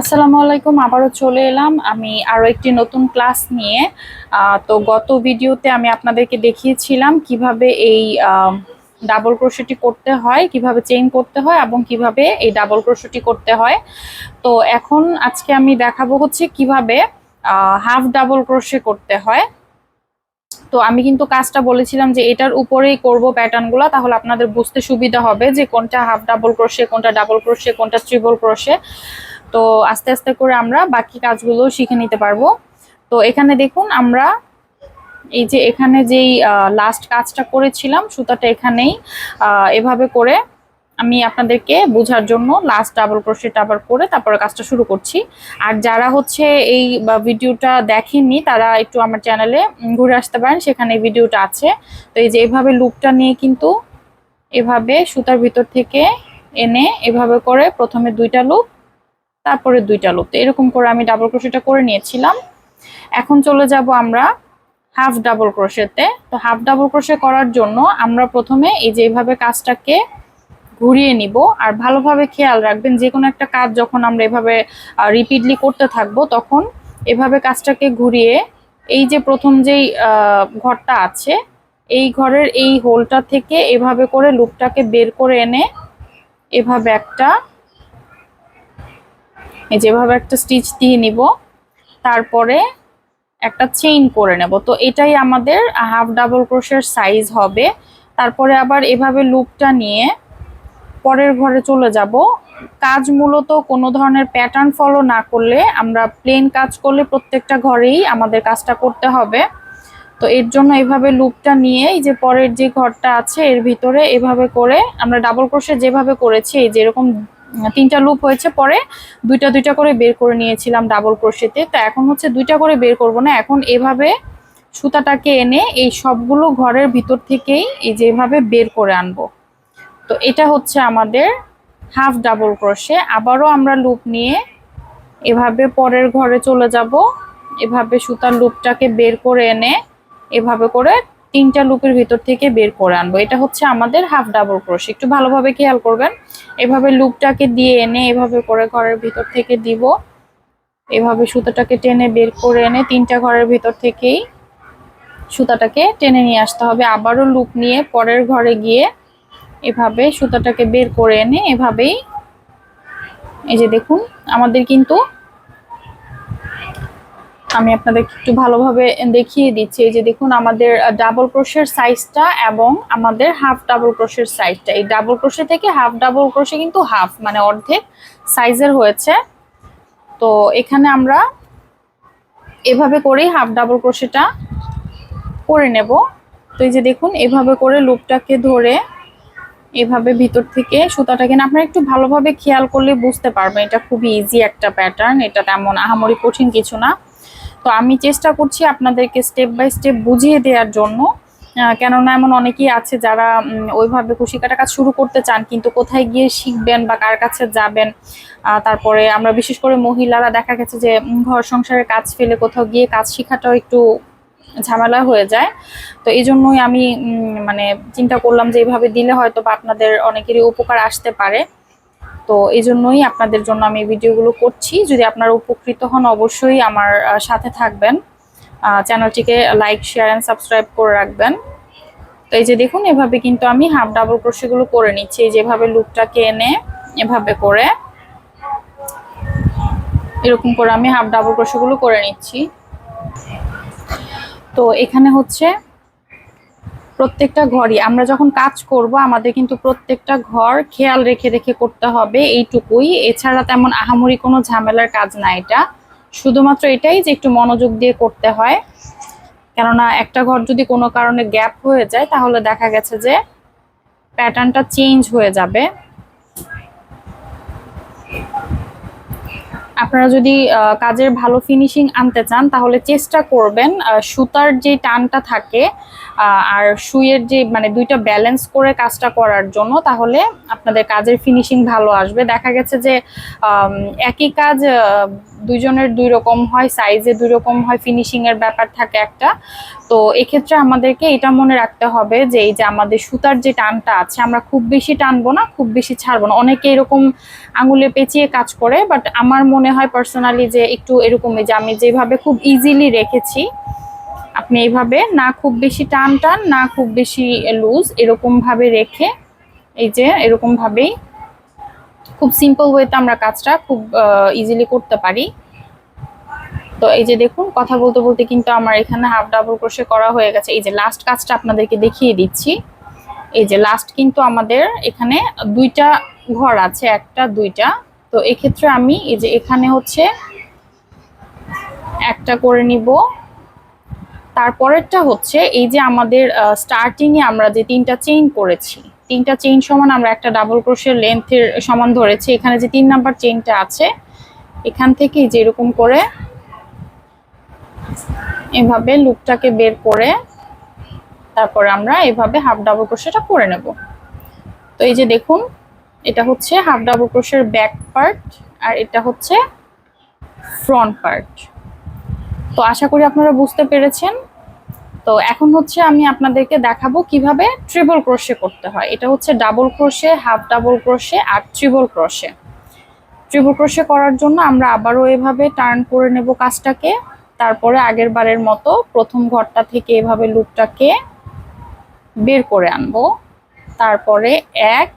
আসসালামু আলাইকুম, আবারও চলে এলাম। আমি আরও একটি নতুন ক্লাস নিয়ে। তো গত ভিডিওতে আমি আপনাদেরকে দেখিয়েছিলাম কীভাবে এই ডাবল ক্রোশেটি করতে হয়, কীভাবে চেইন করতে হয় এবং কীভাবে এই ডাবল ক্রোশেটি করতে হয়। তো এখন আজকে আমি দেখাবো হচ্ছে কীভাবে হাফ ডাবল ক্রোশে করতে হয়। তো আমি কিন্তু কাজটা বলেছিলাম যে এটার উপরেই করব প্যাটার্নগুলো, তাহলে আপনাদের বুঝতে সুবিধা হবে যে কোনটা হাফ ডাবল ক্রোশে কোনটা ডাবল ক্রোশে কোনটা ট্রিপল ক্রোশে তো আস্তে আস্তে করে আমরা বাকি কাজগুলো শিখে নিতে পারব। তো এখানে দেখুন আমরা এই যে এখানে যেই লাস্ট কাজটা করেছিলাম, সুতাটা এখানেই এভাবে করে আমি আপনাদেরকে বোঝার জন্য লাস্ট ডাবল ক্রোশেট আবার করে তারপরে কাজটা শুরু করছি। আর যারা হচ্ছে এই ভিডিওটা দেখেননি, তারা একটু আমার চ্যানেলে ঘুরে আসতে পারেন, সেখানে ভিডিওটা আছে। তো এই যে এভাবে লুপটা নিয়ে কিন্তু এভাবে সুতার ভিতর থেকে এনে এভাবে করে প্রথমে দুইটা লুপ তারপরে দুইটা লুপ। তো এরকম করে আমি ডাবল ক্রোশেটা করে নিয়েছিলাম। এখন চলে যাব আমরা হাফ ডাবল ক্রোশেতে তো হাফ ডাবল ক্রোশে করার জন্য আমরা প্রথমে এই যে এইভাবে কাজটাকে ঘুরিয়ে নিব আর ভালোভাবে খেয়াল রাখবেন, যে কোনো একটা কাজ যখন আমরা এভাবে রিপিটলি করতে থাকব, তখন এভাবে কাজটাকে ঘুরিয়ে এই যে প্রথম যেই ঘরটা আছে, এই ঘরের এই হোলটা থেকে এভাবে করে লুপটাকে বের করে এনে এভাবে একটা এই যেভাবে একটা স্টিচ দিয়ে নিব, তারপরে একটা চেইন করে নেব। তো এটাই আমাদের হাফ ডাবল ক্রোশের সাইজ হবে। তারপরে আবার এভাবে লুপটা নিয়ে পরের ঘরে চলে যাব। কাজ মূলত কোনো ধরনের প্যাটার্ন ফলো না করলে আমরা প্লেন কাজ করলে প্রত্যেকটা ঘরেই আমাদের কাজটা করতে হবে। তো এর জন্য এভাবে লুপটা নিয়ে এই যে পরের যে ঘরটা আছে, এর ভিতরে এভাবে করে আমরা ডাবল ক্রোশে যেভাবে করেছি, এই যেরকম তিনটা লুপ হয়েছে। পরে দুইটা দুইটা করে বের করে নিয়েছিলাম ডাবল ক্রোশেতে তো এখন হচ্ছে দুইটা করে বের করব না। এখন এভাবে সুতাটাকে এনে এই সবগুলো ঘরের ভিতর থেকেই এই যেভাবে বের করে আনব। তো এটা হচ্ছে আমাদের হাফ ডাবল ক্রোশে আবারও আমরা লুপ নিয়ে এভাবে পরের ঘরে চলে যাব। এভাবে সুতার লুপটাকে বের করে এনে এভাবে করে তিনটা লুপের ভিতর থেকে বের করে আনব। এটা হচ্ছে আমাদের হাফ ডাবল ক্রোশ একটু ভালোভাবে খেয়াল করবেন। এভাবে লুপটাকে দিয়ে এনে, এভাবে করে ঘরের ভিতর থেকে দিব। এভাবে সুতাটাকে টেনে বের করে এনে, তিনটা ঘরের ভিতর থেকেই সুতাটাকে টেনে নিয়ে আসতে হবে। আবারও লুপ নিয়ে পরের ঘরে গিয়ে এভাবে সুতাটাকে বের করে এনে, এভাবেই এই যে দেখুন, আমাদের কিন্তু আমি আপনাদের একটু ভালোভাবে দেখিয়ে দিচ্ছি। এই যে দেখুন, আমাদের ডাবল ক্রোশের সাইজটা এবং আমাদের হাফ ডাবল ক্রোশের সাইজটা এই ডাবল ক্রোশে থেকে হাফ ডাবল ক্রোশে কিন্তু হাফ মানে অর্ধেক সাইজের হয়েছে। তো এখানে আমরা এভাবে করেই হাফ ডাবল ক্রোশেটা করে নেব। তো এই যে দেখুন, এভাবে করে লুপটাকে ধরে এভাবে ভিতর থেকে সুতাটাকে না, আপনারা একটু ভালোভাবে খেয়াল করলে বুঝতে পারবেন। এটা খুবই ইজি একটা প্যাটার্ন এটা তেমন আহামরি কঠিন কিছু না। তো আমি চেষ্টা করছি আপনাদেরকে স্টেপ বাই স্টেপ বুঝিয়ে দেওয়ার জন্য কেননা এমন অনেকেই আছে যারা ওইভাবে কুশি কাটা কাজ শুরু করতে চান, কিন্তু কোথায় গিয়ে শিখবেন বা কার কাছে যাবেন তারপরে আমরা বিশেষ করে মহিলারা দেখা গেছে যে ঘর সংসারের কাজ ফেলে কোথাও গিয়ে কাজ শেখাটাও একটু ঝামেলা হয়ে যায়। তো এই জন্যই আমি মানে চিন্তা করলাম যে এইভাবে দিলে হয়তো বা আপনাদের অনেকেরই উপকার আসতে পারে। তো এই জন্যই আপনাদের জন্য আমি ভিডিওগুলো করছি। যদি আপনারা উপকৃত হন, অবশ্যই আমার সাথে থাকবেন। চ্যানেলটিকে লাইক, শেয়ার অ্যান্ড সাবস্ক্রাইব করে রাখবেন। তো এই যে দেখুন, এভাবে কিন্তু আমি হাফ ডাবল ক্রোশেগুলো করে নিচ্ছি। যেভাবে লুকটাকে এনে এভাবে করে এরকম করে আমি হাফ ডাবল ক্রোশেগুলো করে নিচ্ছি। তো এখানে হচ্ছে প্রত্যেকটা ঘরই। আমরা যখন কাজ করব, আমাদের কিন্তু প্রত্যেকটা ঘর খেয়াল রেখে রেখে করতে হবে এইটুকুই। এছাড়া তেমন আহামরি কোনো ঝামেলার কাজ না এটা। শুধুমাত্র এটাই যে একটু মনোযোগ দিয়ে করতে হয়। কেননা একটা ঘর যদি কোনো কারণে গ্যাপ হয়ে যায়, তাহলে দেখা গেছে যে প্যাটার্নটা চেঞ্জ হয়ে যাবে। আপনারা যদি কাজের ভালো ফিনিশিং আনতে চান, তাহলে চেষ্টা করবেন সুতার যে টানটা থাকে আর সুইয়ের যে মানে দুইটা ব্যালেন্স করে কাজটা করার জন্য, তাহলে আপনাদের কাজের ফিনিশিং ভালো আসবে। দেখা গেছে যে একই কাজ আহ, দুইজনের দুই রকম হয় সাইজে দুই রকম হয় ফিনিশিং এর ব্যাপার থাকে একটা। তো এক্ষেত্রে আমাদেরকে এটা মনে রাখতে হবে যে এই যে আমাদের সুতার যে টানটা আছে আমরা খুব বেশি টানবো না খুব বেশি ছাড়বো না। অনেকে এরকম আঙুলে পেঁচিয়ে কাজ করে বাট আমার মনে হয় পার্সোনালি যে একটু এরকমই যে আমি যেভাবে খুব ইজিলি রেখেছি আপনি এইভাবে না খুব বেশি টান টান না খুব বেশি লুজ এরকম ভাবে রেখে এই যে এরকম ভাবেই খুব সিম্পল ওয়েতে আমরা কাজটা খুব ইজিলি করতে পারি। তো এই যে দেখুন, কথা বলতে বলতে কিন্তু আমার এখানে হাফ ডাবল ক্রোশে করা হয়ে গেছে। এই যে লাস্ট কাজটা আপনাদেরকে দেখিয়ে দিচ্ছি। এই যে লাস্ট কিন্তু আমাদের এখানে দুইটা ঘর আছে, একটা, দুইটা। তো এক্ষেত্রে আমি এই যে এখানে হচ্ছে একটা করে নিব। তারপরেরটা হচ্ছে এই যে আমাদের স্টার্টিংয়ে আমরা যে তিনটা চেইন করেছি তিনটা চেইন সমান, আমরা একটা ডাবল ক্রোশের লেন্থের সমান ধরেছি। এখানে যে তিন নাম্বার চেইনটা আছে, এখান থেকে যে এরকম করে এভাবে লুপটাকে বের করে তারপরে আমরা এভাবে হাফ ডাবল ক্রোশেটা করে নেব। তো এই যে দেখুন, এটা হচ্ছে হাফ ডাবল ক্রোশের ব্যাক পার্ট আর এটা হচ্ছে ফ্রন্ট পার্ট তো আশা করি আপনারা বুঝতে পেরেছেন। তো এখন হচ্ছে আমি আপনাদেরকে দেখাবো কীভাবে ট্রিবল ক্রোশে করতে হয়। এটা হচ্ছে double crochet half double crochet আর ট্রিবল ক্রোশে ট্রিবল ক্রোশে করার জন্য আমরা আবারও এভাবে টার্ন করে নেব কাজটাকে। তারপরে আগের বারের মতো প্রথম ঘরটা থেকে এভাবে লুপটাকে বের করে আনব। তারপরে এক,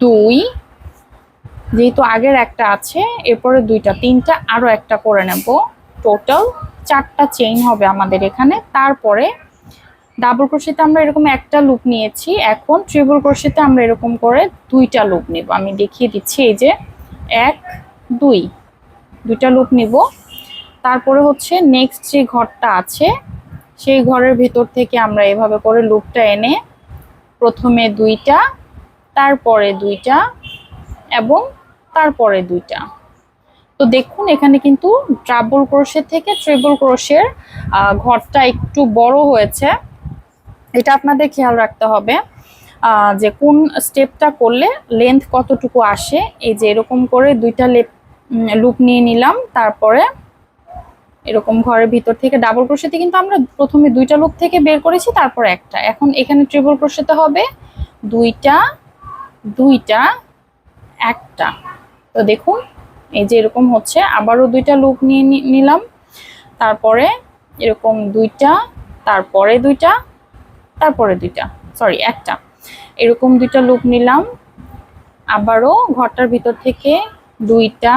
দুই, যেহেতু আগের একটা আছে, এরপরে দুইটা, তিনটা আরও একটা করে নেব। টোটাল চারটা চেইন হবে আমাদের এখানে। তারপরে ডাবল ক্রোশেতে আমরা এরকম একটা লুপ নিয়েছি। এখন ট্রিবল ক্রোশেতে আমরা এরকম করে দুইটা লুপ নিব। আমি দেখিয়ে দিচ্ছি, এই যে এক, দুই, দুইটা লুপ নিব। তারপরে হচ্ছে নেক্সট যে ঘরটা আছে, সেই ঘরের ভিতর থেকে আমরা এভাবে করে লুপটা এনে প্রথমে দুইটা, তারপরে দুইটা এবং তারপরে দুইটা। তো দেখুন, এখানে কিন্তু ডাবল ক্রোশের থেকে ট্রিবল ক্রোশের ঘরটা একটু বড় হয়েছে। এটা আপনাদের খেয়াল রাখতে হবে যে কোন স্টেপটা করলে লেন্থ কতটুকু আসে। এই যে এরকম করে দুইটা লেপ লুপ নিয়ে নিলাম, তারপরে এরকম ঘরের ভিতর থেকে ডাবল ক্রোশেতে কিন্তু আমরা প্রথমে দুইটা লুপ থেকে বের করেছি, তারপর একটা। এখন এখানে ট্রিবল ক্রোশেতে হবে, দুইটা দুইটা, একটা। তো দেখুন এই যে এরকম হচ্ছে, আবারও দুইটা লুক নিয়ে নিলাম, তারপরে এরকম দুইটা, তারপরে দুইটা তারপরে দুইটা সরি একটা, এরকম দুইটা লুক নিলাম, আবারও ঘরটার ভিতর থেকে দুইটা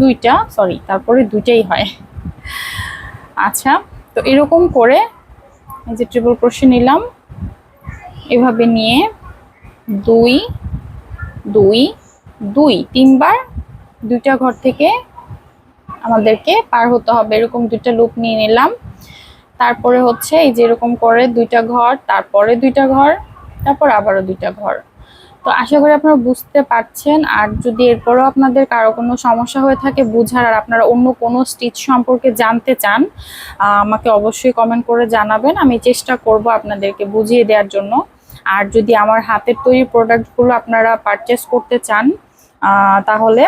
দুইটা সরি তারপরে দুইটাই হয়। আচ্ছা তো এরকম করে এই যে ট্রিপল ক্রোশে নিলাম, এভাবে নিয়ে দুই দুই দুই, তিনবার দুইটা ঘর থেকে আমাদেরকে পার হতে হবে। এরকম দুইটা লুপ নিয়ে নিলাম। তারপরে হচ্ছে এই যে এরকম করে দুইটা ঘর, তারপরে দুইটা ঘর, তারপর আবারও দুইটা ঘর। তো আশা করি আপনারা বুঝতে পারছেন। আর যদি এরপরও আপনাদের কারও কোনো সমস্যা হয়ে থাকে বুঝার, আর আপনারা অন্য কোনো স্টিচ সম্পর্কে জানতে চান আমাকে অবশ্যই কমেন্ট করে জানাবেন। আমি চেষ্টা করব আপনাদেরকে বুঝিয়ে দেওয়ার জন্য। আর যদি আমার হাতের তৈরি প্রোডাক্টগুলো আপনারা পারচেস করতে চান তাহলে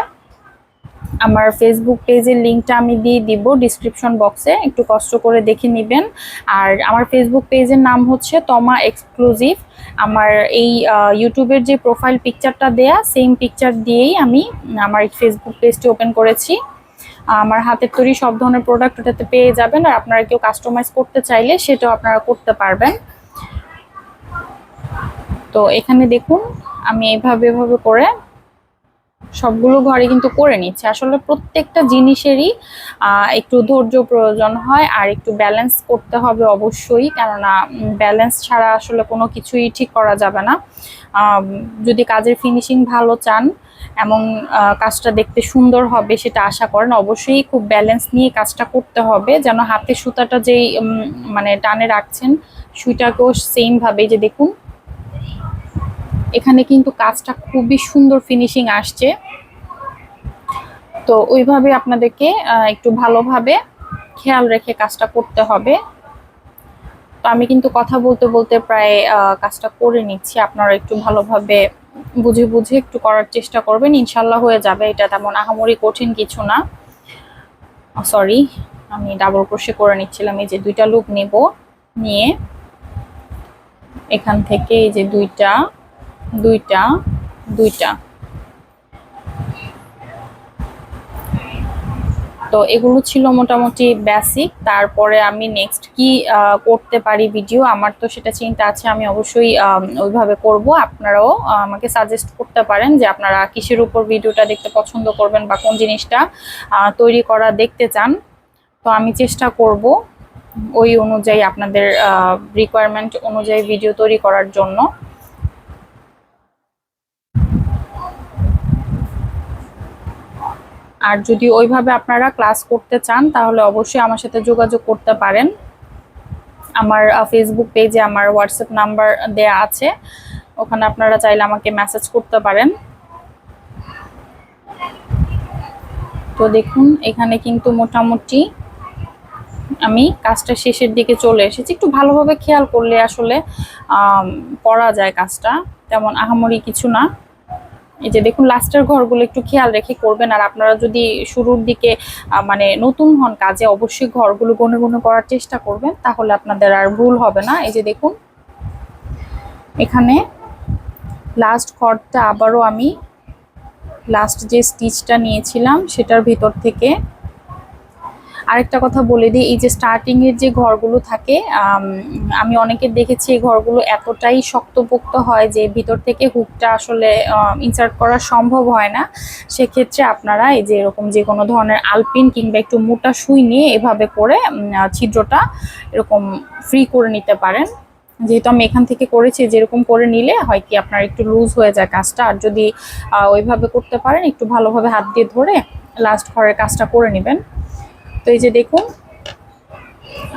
আমার ফেসবুক পেজের লিঙ্কটা আমি দিয়ে দিব ডিসক্রিপশন বক্সে একটু কষ্ট করে দেখে নেবেন। আর আমার ফেসবুক পেজের নাম হচ্ছে তমা এক্সক্লুসিভ আমার এই ইউটিউবের যে প্রোফাইল পিকচারটা দেয়া সেম পিকচার দিয়েই আমি আমার ফেসবুক পেজটি ওপেন করেছি। আমার হাতের তৈরি সব ধরনের প্রোডাক্ট ওটাতে পেয়ে যাবেন, আর আপনারা কেউ কাস্টমাইজ করতে চাইলে সেটাও আপনারা করতে পারবেন। তো এখানে দেখুন, আমি এভাবে এভাবে করে সবগুলো ঘরে কিন্তু করে নিচ্ছে। আসলে প্রত্যেকটা জিনিসেরই একটু ধৈর্য প্রয়োজন হয় আর একটু ব্যালেন্স করতে হবে অবশ্যই। কেননা ব্যালেন্স ছাড়া আসলে কোনো কিছুই ঠিক করা যাবে না। যদি কাজের ফিনিশিং ভালো চান, এমন কাজটা দেখতে সুন্দর হবে সেটা আশা করেন, অবশ্যই খুব ব্যালেন্স নিয়ে কাজটা করতে হবে। যেন হাতে সুতাটা যেই মানে টানে রাখছেন, সুইটাকেও সেমভাবে যে দেখুন এখানে কিন্তু কাজটা খুবই সুন্দর ফিনিশিং আসছে। তো ওইভাবে আপনাদেরকে একটু ভালোভাবে খেয়াল রেখে কাজটা করতে হবে। তো আমি কিন্তু কথা বলতে বলতে প্রায় কাজটা করে নিচ্ছি। আপনারা একটু ভালোভাবে বুঝে বুঝে একটু করার চেষ্টা করবেন। ইনশাল্লাহ হয়ে যাবে। এটা তেমন আহামরি কঠিন কিছু না। সরি আমি ডাবল ক্রোশে করে নিচ্ছিলাম। এই যে দুইটা লুক নেব। নিয়ে এখান থেকে এই যে দুইটা দুইটা দুইটা। তো এগুলো ছিল মোটামুটি বেসিক তারপরে আমি নেক্সট কি করতে পারি ভিডিও আমার তো সেটা চিন্তা আছে, আমি অবশ্যই ওইভাবে করব। আপনারাও আমাকে সাজেস্ট করতে পারেন যে আপনারা কিসের উপর ভিডিওটা দেখতে পছন্দ করবেন বা কোন জিনিসটা তৈরি করা দেখতে চান। তো আমি চেষ্টা করব ওই অনুযায়ী আপনাদের রিকোয়ারমেন্ট অনুযায়ী ভিডিও তৈরি করার জন্য। আর যদি ওইভাবে আপনারা ক্লাস করতে চান, তাহলে অবশ্যই আমার সাথে যোগাযোগ করতে পারেন। আমার ফেসবুক পেজে আমার হোয়াটসঅ্যাপ নাম্বার দেয়া আছে। ওখানে আপনারা চাইলে আমাকে মেসেজ করতে পারেন। তো দেখুন, এখানে কিন্তু মোটামুটি আমি কাজটা শেষের দিকে চলে এসেছি। একটু ভালোভাবে খেয়াল করলে আসলে করা যায় কাজটা। তেমন আহামরি কিছু না। এই যে দেখুন, লাস্টের ঘরগুলো একটু খেয়াল রেখে করবেন। আর আপনারা যদি শুরুর দিকে মানে নতুন হন কাজে, অবশ্যই ঘরগুলো গনে গনে করার চেষ্টা করবেন, তাহলে আপনাদের আর ভুল হবে না। এই যে দেখুন, এখানে লাস্ট ঘরটা আবারও আমি লাস্ট যে স্টিচটা নিয়েছিলাম, সেটার ভিতর থেকে আরেকটা কথা বলে দিই, এই যে স্টার্টিং এর যে ঘরগুলো থাকে, আমি অনেকে দেখেছি এই ঘরগুলো এতটাই শক্তপোক্ত হয় যে ভিতর থেকে হুকটা আসলে ইনসার্ট করা সম্ভব হয় না। সেক্ষেত্রে আপনারা এই যে এরকম যে কোনো ধরনের আলপিন কিংবা একটু মোটা সুই নিয়ে এভাবে করে ছিদ্রটা এরকম ফ্রি করে নিতে পারেন। যেহেতু আমি এখান থেকে করেছি, যেরকম করে নিলে হয় কি আপনার একটু লুজ হয়ে যায় কাজটা। আর যদি ওইভাবে করতে পারেন, একটু ভালোভাবে হাত দিয়ে ধরে লাস্ট ঘরের কাজটা করে নেবেন। তো এই যে দেখুন,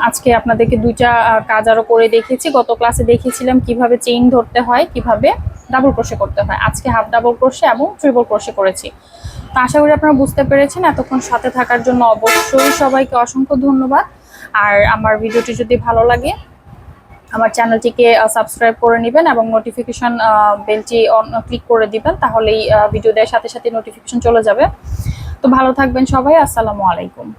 আজকে আপনাদেরকে দুইটা কাজ আরও করে দেখিয়েছি। গত ক্লাসে দেখিয়েছিলাম কীভাবে চেইন ধরতে হয়, কীভাবে ডাবল ক্রোশে করতে হয়। আজকে হাফ ডাবল ক্রোশে এবং ট্রিপল ক্রোশে করেছি। তো আশা করি আপনারা বুঝতে পেরেছেন, এতক্ষণ সাথে থাকার জন্য অবশ্যই সবাইকে অসংখ্য ধন্যবাদ। আর আমার ভিডিওটি যদি ভালো লাগে, আমার চ্যানেলটিকে সাবস্ক্রাইব করে নেবেন এবং নোটিফিকেশন বেলটি অন, ক্লিক করে দিবেন, তাহলেই ভিডিও দেওয়ার সাথে সাথে নোটিফিকেশন চলে যাবে। তো ভালো থাকবেন সবাই, আসসালামু আলাইকুম।